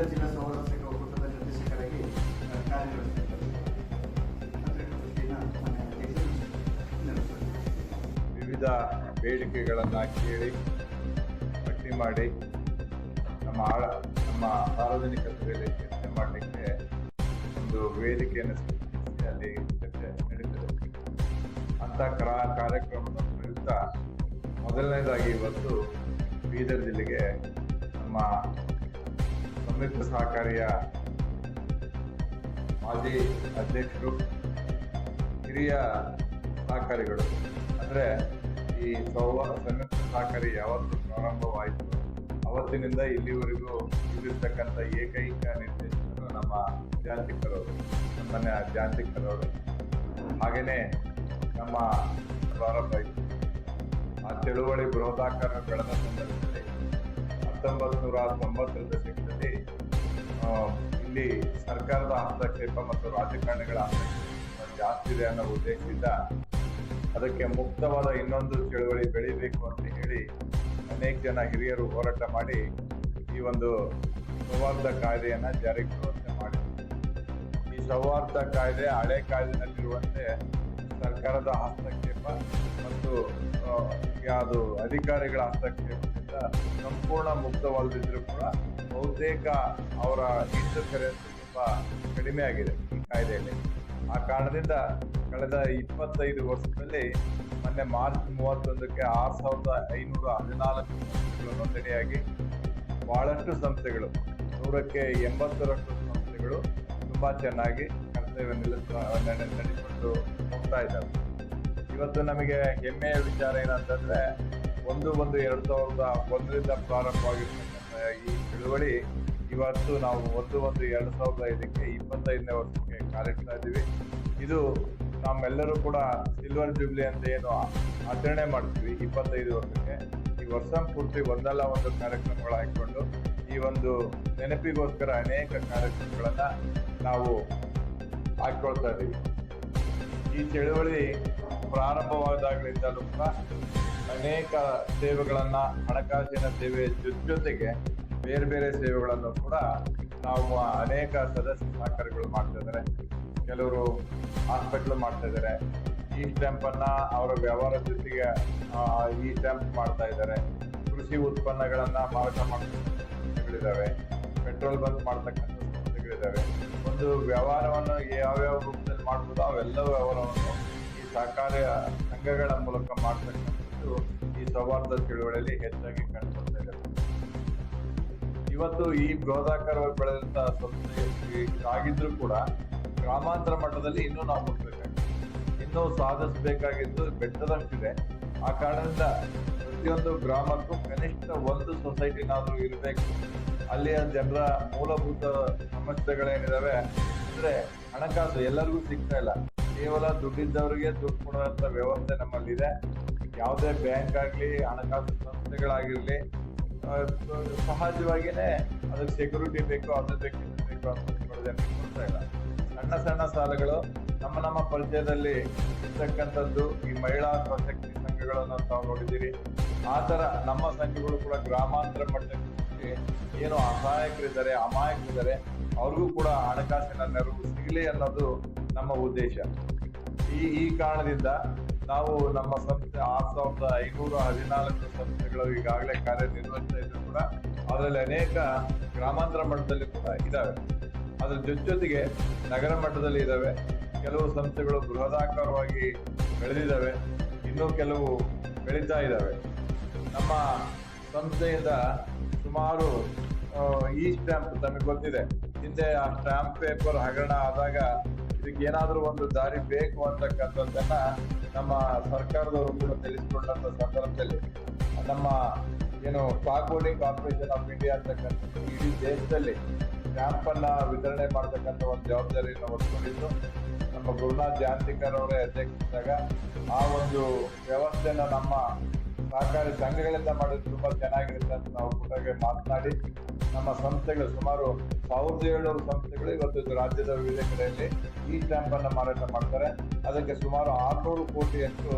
ಬೀದರ್ ಸೌರ ಸಂಘ ನಿರ್ದೇಶಕರಾಗಿ ವಿವಿಧ ಬೇಡಿಕೆಗಳನ್ನು ಕೇಳಿ ಪಟ್ಟಿ ಮಾಡಿ ನಮ್ಮ ಆಳ, ನಮ್ಮ ಸಾರ್ವಜನಿಕ ಸಭೆಯಲ್ಲಿ ಚರ್ಚೆ ಮಾಡಲಿಕ್ಕೆ ಒಂದು ವೇದಿಕೆಯನ್ನು ಅಲ್ಲಿ ಚರ್ಚೆ ಅಂತಹ ಅಂಥ ಕಾರ್ಯಕ್ರಮದ ಪ್ರಯುಕ್ತ ಮೊದಲನೇದಾಗಿ ಇವತ್ತು ಬೀದರ್ ಜಿಲ್ಲೆಗೆ ನಮ್ಮ ಸಂಯುಕ್ತ ಸಹಕಾರಿಯ ಮಾಜಿ ಅಧ್ಯಕ್ಷರು, ಹಿರಿಯ ಸಹಕಾರಿಗಳು. ಅಂದರೆ ಈ ಸೌವ ಸಂಯುಕ್ತ ಸಹಕಾರಿ ಯಾವತ್ತು ಪ್ರಾರಂಭವಾಯಿತು. ಅವತ್ತಿನಿಂದ ಇಲ್ಲಿವರೆಗೂ ಇಲ್ಲಿರ್ತಕ್ಕಂಥ ಏಕೈಕ ನಿರ್ದೇಶಕರು ನಮ್ಮ ಜಾಂತಿಕರವರು ನಮ್ಮನೆ ಜಾಂತಿಕರವರು. ಹಾಗೆಯೇ ನಮ್ಮ ಪ್ರಾರಂಭ ಆಯಿತು. ಆ ಚಳುವಳಿ ಬೃಹದಾಕಾರ ಬೆಳೆದ ಹತ್ತೊಂಬತ್ತು ನೂರ ತೊಂಬತ್ತರ ದಶಕದಲ್ಲಿ ಇಲ್ಲಿ ಸರ್ಕಾರದ ಹಸ್ತಕ್ಷೇಪ ಮತ್ತು ರಾಜಕಾರಣಿಗಳ ಹಸ್ತಕ್ಷೇಪ ಜಾಸ್ತಿ ಇದೆ ಅನ್ನೋ ಉದ್ದೇಶದಿಂದ ಅದಕ್ಕೆ ಮುಕ್ತವಾದ ಇನ್ನೊಂದು ಚಳುವಳಿ ಬೆಳಿಬೇಕು ಅಂತ ಹೇಳಿ ಅನೇಕ ಜನ ಹಿರಿಯರು ಹೋರಾಟ ಮಾಡಿ ಈ ಒಂದು ಸೌಹಾರ್ದ ಕಾಯ್ದೆಯನ್ನು ಜಾರಿಗೆ ತರುವಂತೆ ಮಾಡಿದ್ರು. ಈ ಸೌಹಾರ್ದ ಕಾಯ್ದೆ ಹಳೆ ಕಾಯ್ದೆನಲ್ಲಿರುವಂತೆ ಸರ್ಕಾರದ ಹಸ್ತಕ್ಷೇಪ ಮತ್ತು ಯಾವುದು ಅಧಿಕಾರಿಗಳ ಹಸ್ತಕ್ಷೇಪದಿಂದ ಸಂಪೂರ್ಣ ಮುಕ್ತವಲ್ಲದಿದ್ರೂ ಕೂಡ ಬಹುತೇಕ ಅವರ ಇಂಟರ್ಫರೆನ್ಸ್ ತುಂಬ ಕಡಿಮೆ ಆಗಿದೆ ಈ ಕಾಯ್ದೆಯಲ್ಲಿ. ಆ ಕಾರಣದಿಂದ ಕಳೆದ ಇಪ್ಪತ್ತೈದು ವರ್ಷದಲ್ಲಿ ಮೊನ್ನೆ ಮಾರ್ಚ್ ಮೂವತ್ತೊಂದಕ್ಕೆ ಆರು ಸಾವಿರದ ಐನೂರ ಹದಿನಾಲ್ಕು ಸಂಸ್ಥೆಗಳು ನೋಂದಣಿಯಾಗಿ ಬಹಳಷ್ಟು ಸಂಸ್ಥೆಗಳು, ನೂರಕ್ಕೆ ಎಂಬತ್ತರಷ್ಟು ಸಂಸ್ಥೆಗಳು ತುಂಬ ಚೆನ್ನಾಗಿ ಕರ್ತವ್ಯ ನಡೆಸಿಕೊಂಡು ಹೋಗ್ತಾ ಇದ್ದಾವೆ. ಇವತ್ತು ನಮಗೆ ಹೆಮ್ಮೆಯ ವಿಚಾರ ಏನಂತಂದ್ರೆ, ಒಂದು ಒಂದು ಎರಡು ಸಾವಿರದ ಒಂದರಿಂದ ಪ್ರಾರಂಭವಾಗಿರ್ತಕ್ಕಂಥ ಈ ಚಳುವಳಿ, ಇವತ್ತು ನಾವು ಒಂದು ಒಂದು ಎರಡು ಸಾವಿರದ ಐದಕ್ಕೆ ಇಪ್ಪತ್ತೈದನೇ ವರ್ಷಕ್ಕೆ ಕಾರ್ಯಕ್ರಮ ಇದ್ದೀವಿ. ಇದು ನಾವೆಲ್ಲರೂ ಕೂಡ ಸಿಲ್ವರ್ ಜೂಬ್ಲಿ ಅಂತ ಏನು ಆಚರಣೆ ಮಾಡ್ತೀವಿ ಇಪ್ಪತ್ತೈದು ವರ್ಷಕ್ಕೆ. ಈ ವರ್ಷ ಪೂರ್ತಿ ಒಂದಲ್ಲ ಒಂದು ಕಾರ್ಯಕ್ರಮಗಳು ಹಾಕಿಕೊಂಡು, ಈ ಒಂದು ನೆನಪಿಗೋಸ್ಕರ ಅನೇಕ ಕಾರ್ಯಕ್ರಮಗಳನ್ನು ನಾವು ಹಾಕ್ಕೊಳ್ತಾ ಇದ್ದೀವಿ. ಈ ಚಳುವಳಿ ಪ್ರಾರಂಭವಾದಾಗಲಿಂದಲೂ ಕೂಡ ಅನೇಕ ಸೇವೆಗಳನ್ನ, ಹಣಕಾಸಿನ ಸೇವೆ ಜೊತೆ ಜೊತೆಗೆ ಬೇರೆ ಬೇರೆ ಸೇವೆಗಳನ್ನು ಕೂಡ ನಾವು ಅನೇಕ ಸದಸ್ಯ ಸಹಕಾರಿಗಳು ಮಾಡ್ತಾ ಇದ್ದಾರೆ ಕೆಲವರು ಹಾಸ್ಪಿಟ್ಲ್ ಮಾಡ್ತಾ ಇದ್ದಾರೆ ಈ ಸ್ಟ್ಯಾಂಪ್ ಅನ್ನ ಅವರ ವ್ಯವಹಾರ ಜೊತೆಗೆ ಈ ಸ್ಟ್ಯಾಂಪ್ ಮಾಡ್ತಾ ಇದ್ದಾರೆ ಕೃಷಿ ಉತ್ಪನ್ನಗಳನ್ನ ಮಾರಾಟ ಸಂಸ್ಥೆಗಳಿದಾವೆ. ಪೆಟ್ರೋಲ್ ಬಂಕ್ ಮಾಡ್ತಕ್ಕಂಥ ಸಂಸ್ಥೆಗಳಿದಾವೆ. ಒಂದು ವ್ಯವಹಾರವನ್ನು ಯಾವ್ಯಾವ ರೂಪದಲ್ಲಿ ಮಾಡ್ಬೋದು ಅವೆಲ್ಲ ವ್ಯವಹಾರವನ್ನು ಸಹಕಾರ ಸಂಘಗಳ ಮೂಲಕ ಮಾಡ್ತಕ್ಕಂಥದ್ದು ಈ ಸೌಹಾರ್ದ ಚಳುವಳಿಯಲ್ಲಿ ಹೆಚ್ಚಾಗಿ ಇದೆ. ಇವತ್ತು ಈ ಬೃಹದಾಕಾರವಾಗಿ ಬೆಳೆದಂತಹ ಸಂಸ್ಥೆ ಆಗಿದ್ರು ಕೂಡ ಗ್ರಾಮಾಂತರ ಮಟ್ಟದಲ್ಲಿ ಇನ್ನೂ ನಾವು ಮುಟ್ಬೇಕಾಗಿದೆ ಇನ್ನೂ ಸಾಧಿಸಬೇಕಾಗಿದ್ದು ಬೆಟ್ಟದಷ್ಟಿದೆ ಆ ಕಾರಣದಿಂದ ಪ್ರತಿಯೊಂದು ಗ್ರಾಮಕ್ಕೂ ಕನಿಷ್ಠ ಒಂದು ಸೊಸೈಟಿನಾದ್ರೂ ಇರಬೇಕು. ಅಲ್ಲಿಯ ಜನರ ಮೂಲಭೂತ ಸಮಸ್ಯೆಗಳೇನಿದಾವೆ ಅಂದ್ರೆ ಹಣಕಾಸು ಎಲ್ಲರಿಗೂ ಸಿಗ್ತಾ ಇಲ್ಲ. ಕೇವಲ ದುಡ್ಡಿದ್ದವರಿಗೆ ದುಡ್ಡು ಕೊಡುವಂತ ವ್ಯವಸ್ಥೆ ನಮ್ಮಲ್ಲಿದೆ. ಯಾವುದೇ ಬ್ಯಾಂಕ್ ಆಗಲಿ, ಹಣಕಾಸು ಸಂಸ್ಥೆಗಳಾಗಿರಲಿ ಸಹಜವಾಗಿನೇ ಅದಕ್ಕೆ ಸೆಕ್ಯೂರಿಟಿ ಬೇಕು ಅದು ಬೇಕು ಇದು ಬೇಕು ಅಂತ ಇಲ್ಲ. ಸಣ್ಣ ಸಣ್ಣ ಸಾಲಗಳು ನಮ್ಮ ನಮ್ಮ ಪರಿಚಯದಲ್ಲಿ ಇರ್ತಕ್ಕಂಥದ್ದು ಈ ಮಹಿಳಾ ಸ್ವಶಕ್ತಿ ಸಂಘಗಳನ್ನು ತಾವು ನೋಡಿದ್ದೀರಿ. ಆ ಥರ ನಮ್ಮ ಸಂಘಗಳು ಕೂಡ ಗ್ರಾಮಾಂತರ ಮಟ್ಟಕ್ಕೆ ಏನು ಅಸಹಾಯಕರಿದ್ದಾರೆ, ಅಮಾಯಕರಿದ್ದಾರೆ, ಅವ್ರಿಗೂ ಕೂಡ ಹಣಕಾಸಿನ ನೆರವು ಸಿಗಲಿ ಅನ್ನೋದು ನಮ್ಮ ಉದ್ದೇಶ. ಈ ಈ ಕಾರಣದಿಂದ ನಾವು ನಮ್ಮ ಸಂಸ್ಥೆ ಆರು ಸಾವಿರದ ಐನೂರ ಹದಿನಾಲ್ಕು ಸಂಸ್ಥೆಗಳು ಈಗಾಗಲೇ ಕಾರ್ಯನಿರ್ವಹಿಸ್ತಾ ಇದ್ದರೂ ಕೂಡ, ಅದರಲ್ಲಿ ಅನೇಕ ಗ್ರಾಮಾಂತರ ಮಟ್ಟದಲ್ಲಿ ಕೂಡ ಇದ್ದಾವೆ ಅದ್ರ ಜೊತೆ ಜೊತೆಗೆ ನಗರ ಮಟ್ಟದಲ್ಲಿ ಇದ್ದಾವೆ ಕೆಲವು ಸಂಸ್ಥೆಗಳು ಬೃಹದಾಕಾರವಾಗಿ ಬೆಳೆದಿದ್ದಾವೆ ಇನ್ನೂ ಕೆಲವು ಬೆಳೀತಾ ಇದ್ದಾವೆ ನಮ್ಮ ಸಂಸ್ಥೆಯಿಂದ ಸುಮಾರು ಈ ಸ್ಟ್ಯಾಂಪ್ ತಮಗೆ ಗೊತ್ತಿದೆ. ಹಿಂದೆ ಆ ಸ್ಟ್ಯಾಂಪ್ ಪೇಪರ್ ಹಗರಣ ಆದಾಗ ಇದಕ್ಕೆ ಏನಾದರೂ ಒಂದು ದಾರಿ ಬೇಕು ಅಂತಕ್ಕಂಥದ್ದನ್ನ ನಮ್ಮ ಸರ್ಕಾರದವರು ಕೂಡ ತಿಳಿಸಿಕೊಂಡಂತ ಸಂದರ್ಭದಲ್ಲಿ ನಮ್ಮ ಏನು stock holding corporation of India ಅಂತಕ್ಕಂಥದ್ದು ಇಡೀ ದೇಶದಲ್ಲಿ ಸ್ಟ್ಯಾಂಪ್ ಅನ್ನ ವಿತರಣೆ ಮಾಡತಕ್ಕಂಥ ಒಂದು ಜವಾಬ್ದಾರಿಯನ್ನು ಹೊತ್ಕೊಂಡಿದ್ದು. ನಮ್ಮ ಗುರುನಾಥ್ ಜಾಂತಿಕರ್ ಅವರೇ ಆ ಒಂದು ವ್ಯವಸ್ಥೆನ ನಮ್ಮ ಸಹಕಾರಿ ಸಂಘಗಳಿಂದ ಮಾಡಿದ್ರೆ ತುಂಬಾ ಚೆನ್ನಾಗಿರುತ್ತೆ ಅಂತ ನಾವು ಕೂಟಾಗೆ ಮಾತನಾಡಿ ನಮ್ಮ ಸಂಸ್ಥೆಗಳು ಸುಮಾರು ಸಾವಿರದ ಏಳ್ನೂರು ಸಂಸ್ಥೆಗಳು ಇವತ್ತು ರಾಜ್ಯದ ವಿವಿಧ ಕಡೆಯಲ್ಲಿ ಈ ಸ್ಟ್ಯಾಂಪ್ ಅನ್ನು ಮಾರಾಟ ಮಾಡ್ತಾರೆ. ಅದಕ್ಕೆ ಸುಮಾರು ಆರುನೂರು ಕೋಟಿಯಷ್ಟು